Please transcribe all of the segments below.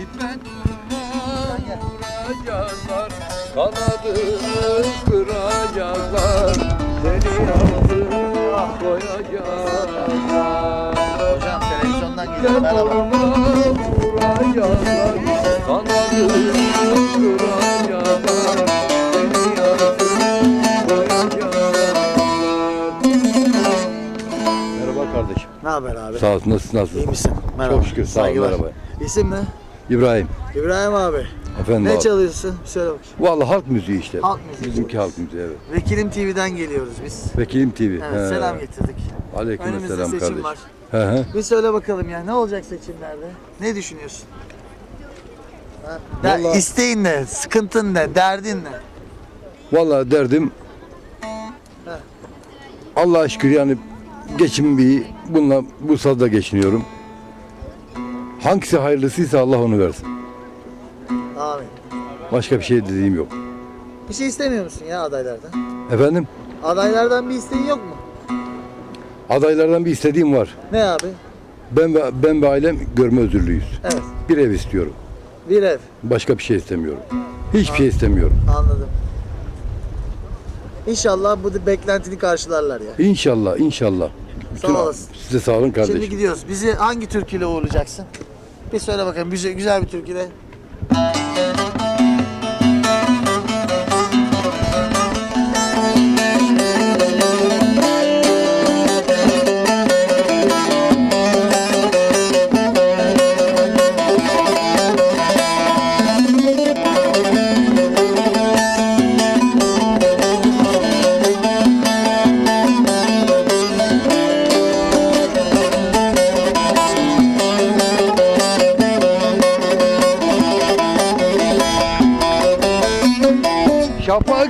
Durma vuracaklar Kanadını kıracaklar Seni yazığa koyacaklar Hocam televizyondan geliyor. Merhaba. vuracaklar Kanadını kıracaklar Merhaba kardeşim. Ne haber abi? Sağ ol, nasılsın, nasılsın? İyi misin? Merhaba. Çok şükür, sağ ol, merhaba. İsim ne? İbrahim. İbrahim abi. Efendim Ne abi. çalıyorsun? Söyle bakayım. Vallahi halk müziği işte. Halk müziği. Bizimki halk müziği evet. Vekilim TV'den geliyoruz biz. Vekilim TV. Evet, He. selam getirdik. Aleyküm Önümüzde selam seçim kardeşim. var. He he. Bir söyle bakalım ya ne olacak seçimlerde? Ne düşünüyorsun? Ha? Der- Vallahi- İsteğin ne? Sıkıntın ne? Derdin ne? Vallahi derdim. Allah'a şükür yani geçim bir bununla bu sazda geçiniyorum. Hangisi hayırlısıysa Allah onu versin. Amin. Başka bir şey dediğim yok. Bir şey istemiyor musun ya adaylardan? Efendim Adaylardan bir isteğin yok mu? adaylardan bir istediğim var. Ne abi? Ben ve, ben ve ailem görme özürlüyüz. Evet. Bir ev istiyorum. Bir ev. Başka bir şey istemiyorum. Hiçbir şey istemiyorum. Anladım. İnşallah bu beklentini karşılarlar ya. İnşallah, inşallah. Bütün- olasın. Size sağ olun kardeşim. Şimdi gidiyoruz. Bizi hangi türküyle uğurlayacaksın? Bir söyle bakalım. Güzel, güzel bir türküyle.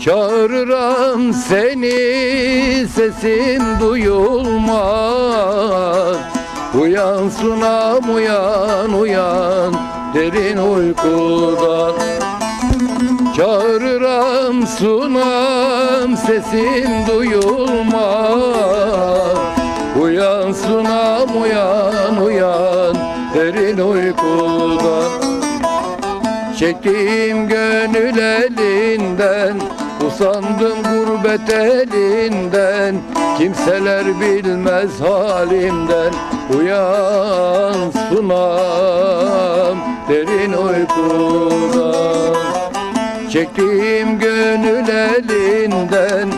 Çağırıram seni sesin duyulmaz. Uyan sunam uyan uyan derin uykudan. Çağırıram sunam sesin duyulmaz. Uyan sunam uyan uyan derin uykudan. Çektiğim gönül elinden Usandım gurbet elinden Kimseler bilmez halimden. Uyan sunam derin uykudan Çektiğim gönül elinden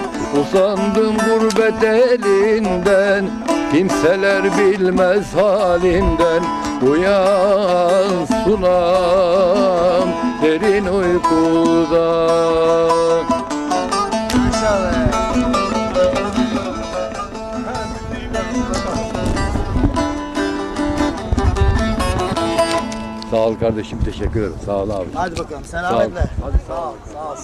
Usandım gurbet elinden. Kimseler bilmez halimden. Uyan sunam derin uykudan. Sağ ol kardeşim teşekkür ederim sağ ol abi Hadi bakalım. ol. Selametle. Hadi Sağ ol. Sağ ol.